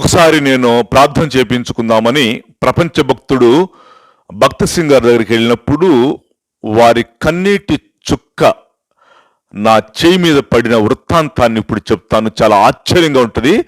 ఒకసారి నేను ప్రార్థన చేపించుకుందామని ప్రపంచ భక్తుడు భక్త సింగ్ గారి దగ్గరికి వెళ్ళినప్పుడు వారి కన్నీటి చుక్క నా చేయి మీద పడిన వృత్తాంతాన్ని ఇప్పుడు చెప్తాను. చాలా ఆశ్చర్యంగా ఉంటుంది.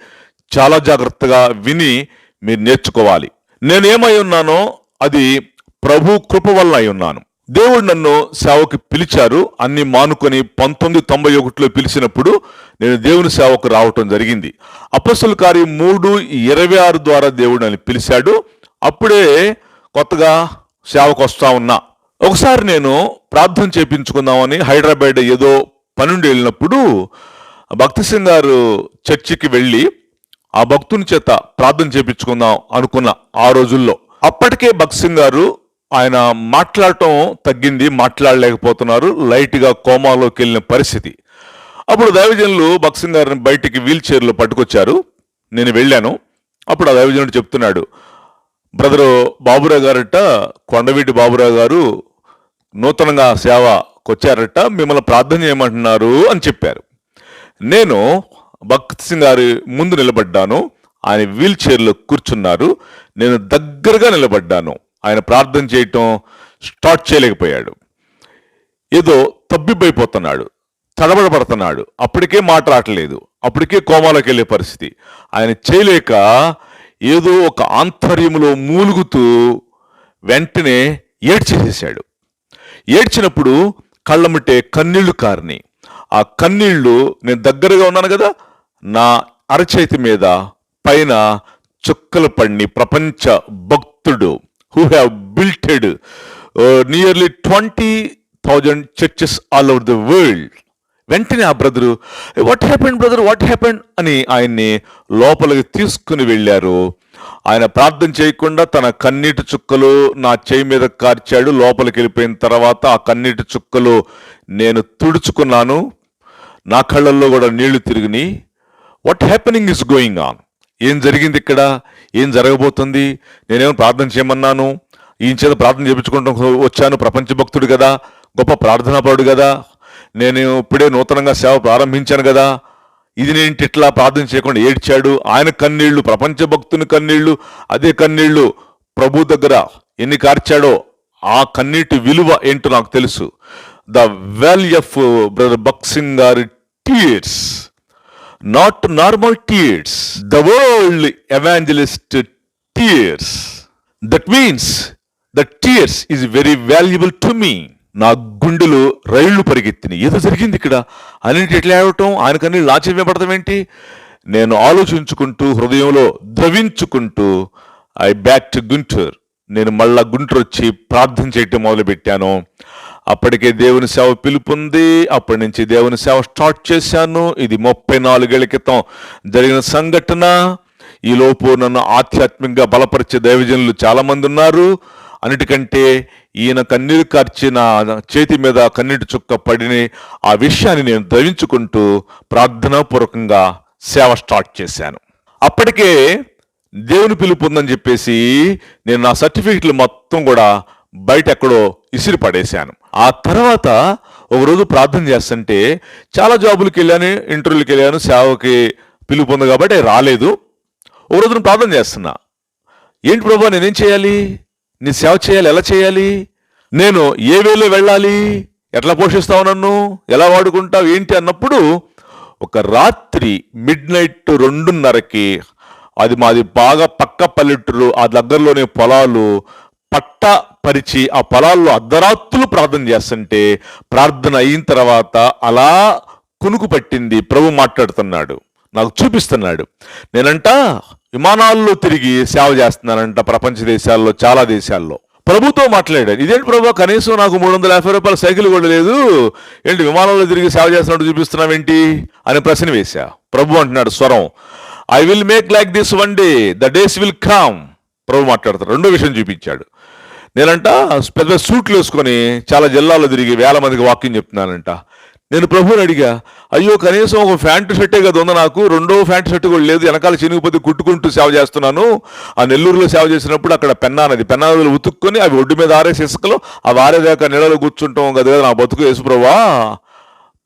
చాలా జాగ్రత్తగా విని మీరు నేర్చుకోవాలి. నేనేమై ఉన్నానో అది ప్రభు కృప వల్ల అయి ఉన్నాను. దేవుడు నన్ను సేవకు పిలిచారు. అన్ని మానుకొని పంతొమ్మిది తొంభై ఒకటిలో పిలిచినప్పుడు నేను దేవుని సేవకు రావటం జరిగింది. అపస్సుల కార్యం మూడు ఇరవై ఆరు ద్వారా దేవుడు నన్ను పిలిచాడు. అప్పుడే కొత్తగా సేవకు వస్తా ఉన్నా. ఒకసారి నేను ప్రార్థన చేపించుకుందామని హైదరాబాద్ ఏదో పనుండి వెళ్ళినప్పుడు భక్తి సింగ్ గారు చర్చికి వెళ్ళి ఆ భక్తుని చేత ప్రార్థన చేపించుకుందాం అనుకున్న ఆ రోజుల్లో. అప్పటికే భక్త్ సింగ్ గారు ఆయన మాట్లాడటం తగ్గింది మాట్లాడలేకపోతున్నారు లైట్గా కోమాలోకి వెళ్ళిన పరిస్థితి. అప్పుడు దైవజనులు భక్త్ గారిని బయటికి వీల్ చైర్లో పట్టుకొచ్చారు. నేను వెళ్ళాను. అప్పుడు ఆ దైవజనుడు చెప్తున్నాడు బ్రదరు బాబురావు గారట కొండవీటి బాబురావు గారు నూతనంగా సేవకు వచ్చారట మిమ్మల్ని ప్రార్థన చేయమంటున్నారు అని చెప్పారు. నేను భక్త్ సింగ్ గారి ముందు నిలబడ్డాను. ఆయన వీల్ చైర్లో కూర్చున్నారు. నేను దగ్గరగా నిలబడ్డాను. ఆయన ప్రార్థన చేయటం స్టార్ట్ చేయలేకపోయాడు. ఏదో తబ్బిబ్బైపోతున్నాడు తడబడబడుతున్నాడు. అప్పటికే మాట రావట్లేదు. అప్పటికే కోమాలోకి వెళ్ళే పరిస్థితి. ఆయన చేయలేక ఏదో ఒక ఆంతర్యంలో మూలుగుతూ వెంటనే ఏడ్చేసేసాడు ఏడ్చినప్పుడు కళ్ళముట్టే కన్నీళ్ళు కారిని. ఆ కన్నీళ్ళు నేను దగ్గరగా ఉన్నాను కదా నా అరచేతి మీద పైన చుక్కలు పడిని ప్రపంచ భక్తుడు who have builted nearly twenty thousand churches all over the world వెంటనే ఆ brother what happened brother what happened అని ఆయన్ని లోపలికి తీసుకుని వెళ్ళారు. ఆయన ప్రార్థన చేయకుండా తన కన్నీటి చుక్కలు నా చేయి మీద కార్చాడు. లోపలికి వెళ్ళిపోయిన తర్వాత ఆ కన్నీటి చుక్కలు నేను తుడుచుకున్నాను. నా కళ్ళల్లో కూడా నీళ్ళు తిరిగినాయి. What happening is going on ఏం జరిగింది ఇక్కడ? ఏం జరగబోతుంది? నేనేమో ప్రార్థన చేయమన్నాను. ఈయన చేత ప్రార్థన చేయించుకుంటూ వచ్చాను ప్రపంచ భక్తుడు కదా గొప్ప ప్రార్థనాపరుడు కదా. నేను ఇప్పుడే నూతనంగా సేవ ప్రారంభించాను కదా. ఇది నేను ఇట్లా ప్రార్థన చేయకుండా ఏడ్చాడు. ఆయన కన్నీళ్ళు ప్రపంచ భక్తుని కన్నీళ్ళు అదే కన్నీళ్ళు ప్రభు దగ్గర ఎన్ని కార్చాడో ఆ కన్నీటి విలువ ఏంటో నాకు తెలుసు. The well of brother Bakht Singh గారి tears not normal tears the world evangelist tears that means the tears is very valuable to me నా గుండెలో రైళ్ళు పరిగెత్తినాయి. ఏదో జరిగింది ఇక్కడ? అన్నింటి ఎట్లా ఆడటం ఆయనకన్నీ ఏంటి? నేను ఆలోచించుకుంటూ హృదయంలో ద్రవించుకుంటూ ఐ బ్యాక్ టు గుంటూరు నేను మళ్ళా గుంటూరు వచ్చి ప్రార్థన చేయటం మొదలుపెట్టాను. అప్పటికే దేవుని సేవ పిలుపుంది. అప్పటి నుంచి దేవుని సేవ స్టార్ట్ చేశాను. ఇది ముప్పై నాలుగేళ్ళ క్రితం జరిగిన సంఘటన. ఈ లోపు నన్ను ఆధ్యాత్మికంగా బలపరిచే దైవజనులు చాలామంది ఉన్నారు. అన్నిటికంటే ఈయన కన్నీరు కార్చి నా చేతి మీద కన్నీటి చుక్క పడిన ఆ విషయాన్ని నేను ద్రవించుకుంటూ ప్రార్థనాపూర్వకంగా సేవ స్టార్ట్ చేశాను. అప్పటికే దేవుని పిలుపు ఉందని చెప్పేసి నేను నా సర్టిఫికెట్లు మొత్తం కూడా బయట ఎక్కడో ఇసిరి పడేశాను ఆ తర్వాత ఒక రోజు ప్రార్థన చేస్తుంటే చాలా జాబులకి వెళ్ళాను ఇంటర్వ్యూలకి వెళ్ళాను సేవకి పిలుపు ఉంది కాబట్టి రాలేదు. ఒక రోజున ప్రార్థన చేస్తున్నా. ఏంటి ప్రభా నేనేం చేయాలి? నీ సేవ చేయాలి? ఎలా చేయాలి? నేను ఏ వేలో వెళ్ళాలి? ఎట్లా పోషిస్తావు నన్ను? ఎలా వాడుకుంటావు? ఏంటి? అన్నప్పుడు ఒక రాత్రి మిడ్ నైట్ రెండున్నరకి అది మాది బాగా పక్క పల్లెటూరు ఆ దగ్గరలోనే పొలాలు పట్ట పరిచి ఆ పొలాల్లో అర్ధరాత్రులు ప్రార్థన చేస్తుంటే ప్రార్థన అయిన తర్వాత అలా కునుకు పట్టింది. ప్రభు మాట్లాడుతున్నాడు. నాకు చూపిస్తున్నాడు. నేనంట విమానాల్లో తిరిగి సేవ చేస్తున్నానంట ప్రపంచ దేశాల్లో చాలా దేశాల్లో. ప్రభుతో మాట్లాడాడు. ఇదేంటి ప్రభు? కనీసం నాకు మూడు వందల యాభై రూపాయల సైకిల్ కూడా లేదు. ఏంటి విమానంలో తిరిగి సేవ చేస్తున్నట్టు చూపిస్తున్నావేంటి? అని ప్రశ్న వేశా. ప్రభు అంటున్నాడు స్వరం I will make like this one day the days will come ప్రభు మాట్లాడతాడు రెండో విషయం చూపించాడు. నేనంట పెద్ద సూట్లు వేసుకొని చాలా జిల్లాల్లో తిరిగి వేల మందికి వాకింగ్ చెప్తున్నానంట. నేను ప్రభువుని అడిగా అయ్యో కనీసం ఒక ప్యాంట్ షర్టే కదా ఉంది నాకు రెండో ప్యాంట్ షర్ట్ కూడా లేదు వెనకాల చినిగిపోతే కుట్టుకుంటూ సేవ చేస్తున్నాను. ఆ నెల్లూరులో సేవ చేసినప్పుడు అక్కడ పెన్నా నది పెన్నా నదులు ఉతుక్కొని అవి ఒడ్డు మీద ఆరేసి ఇసుకలో అవి ఆరేదాకా నీళ్ళలో కూర్చుంటాం కదా నా బతుకు వేసు ప్రభా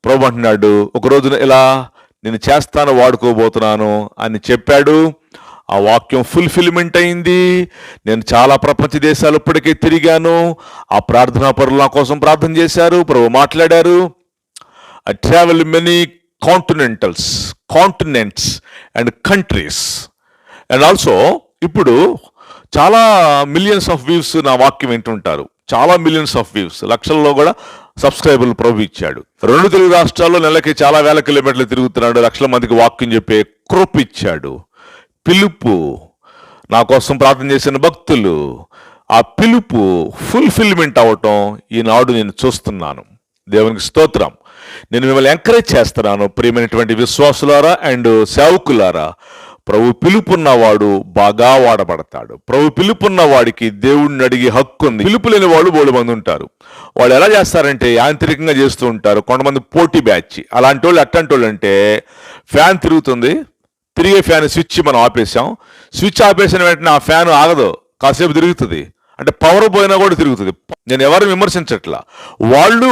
ప్రభు అంటున్నాడు ఒక రోజున ఇలా నేను చేస్తాను వాడుకోబోతున్నాను అని చెప్పాడు. ఆ వాక్యం ఫుల్ఫిల్మెంట్ అయింది. నేను చాలా ప్రపంచ దేశాలు ఇప్పటికే తిరిగాను. ఆ ప్రార్థనా పరులు నా కోసం ప్రార్థన చేశారు. ప్రభు మాట్లాడారు. I travel many continentals continents and countries and also ఇప్పుడు చాలా మిలియన్స్ ఆఫ్ వ్యూస్ నా వాక్యం వింటుంటారు. చాలా మిలియన్స్ ఆఫ్ వ్యూస్ లక్షల్లో కూడా సబ్స్క్రైబర్లు ప్రభు ఇచ్చాడు. రెండు తెలుగు రాష్ట్రాల్లో నెలకి చాలా వేల కిలోమీటర్లు తిరుగుతున్నాడు. లక్షల మందికి వాక్యం చెప్పే కృప ఇచ్చాడు. పిలుపు. నా కోసం ప్రార్థన చేసిన భక్తులు ఆ పిలుపు ఫుల్ఫిల్మెంట్ అవటం ఈనాడు నేను చూస్తున్నాను. దేవునికి స్తోత్రం. నేను మిమ్మల్ని ఎంకరేజ్ చేస్తున్నాను ప్రియమైనటువంటి విశ్వాసులారా అండ్ సేవకులారా. ప్రభు పిలుపున్నవాడు బాగా వాడబడతాడు. ప్రభు పిలుపున్న వాడికి దేవుడిని అడిగే హక్కు ఉంది. పిలుపు లేని వాళ్ళు బోడు మంది ఉంటారు. వాళ్ళు ఎలా చేస్తారంటే యాంత్రికంగా చేస్తూ ఉంటారు. కొంతమంది పోటీ బ్యాచ్. అలాంటి వాళ్ళు అట్టంటి వాళ్ళు అంటే ఫ్యాన్ తిరుగుతుంది తిరిగే ఫ్యాన్ స్విచ్ మనం ఆపేసాం స్విచ్ ఆపేసిన వెంటనే ఆ ఫ్యాన్ ఆగదు. కాసేపు తిరుగుతుంది. అంటే పవర్ పోయినా కూడా తిరుగుతుంది. నేను ఎవరిని విమర్శించట్లా? వాళ్ళు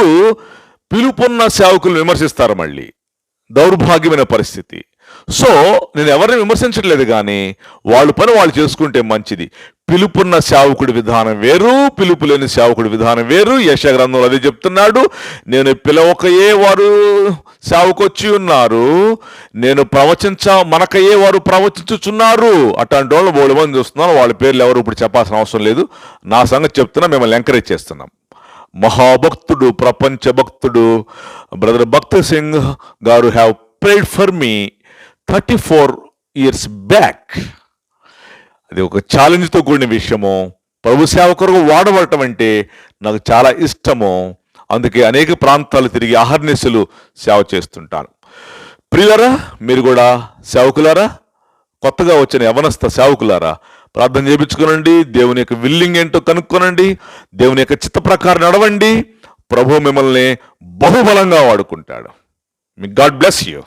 పిలుపున్న సేవకులను విమర్శిస్తారు మళ్ళీ. దౌర్భాగ్యమైన పరిస్థితి. సో నేను ఎవరిని విమర్శించట్లేదు కానీ వాళ్ళ పని వాళ్ళు చేసుకుంటే మంచిది. పిలుపున్న సేవకుడి విధానం వేరు పిలుపు లేని సేవకుడి విధానం వేరు. యశగ్రంథంలో అదే చెప్తున్నాడు నేను పిలవకయే వారు సేవకొచ్చి ఉన్నారు నేను ప్రవచించ మనకయే వారు ప్రవచించుచున్నారు. అట్లాంటి వాళ్ళు బోడు మంది చూస్తున్నారు వాళ్ళ పేర్లు ఎవరు ఇప్పుడు చెప్పాల్సిన అవసరం లేదు. నా సంగతి చెప్తున్నా మిమ్మల్ని ఎంకరేజ్ చేస్తున్నాం. మహాభక్తుడు ప్రపంచ భక్తుడు బ్రదర్ భక్త సింగ్ గారు have prayed for me thirty four years back అది ఒక ఛాలెంజ్తో కూడిన విషయము. ప్రభు సేవకులకు వాడబడటం అంటే నాకు చాలా ఇష్టము. అందుకే అనేక ప్రాంతాలు తిరిగి అహర్నిశలు సేవ చేస్తుంటాను ప్రియులరా మీరు కూడా సేవకులారా? కొత్తగా వచ్చిన యవనస్థ సేవకులారా? ప్రార్థన చేయించుకునండి దేవుని యొక్క విల్లింగ్ ఏంటో కనుక్కోనండి. దేవుని యొక్క చిత్త ప్రకారం నడవండి. ప్రభు మిమ్మల్ని బహుబలంగా వాడుకుంటాడు. మీ గాడ్ బ్లెస్ యూ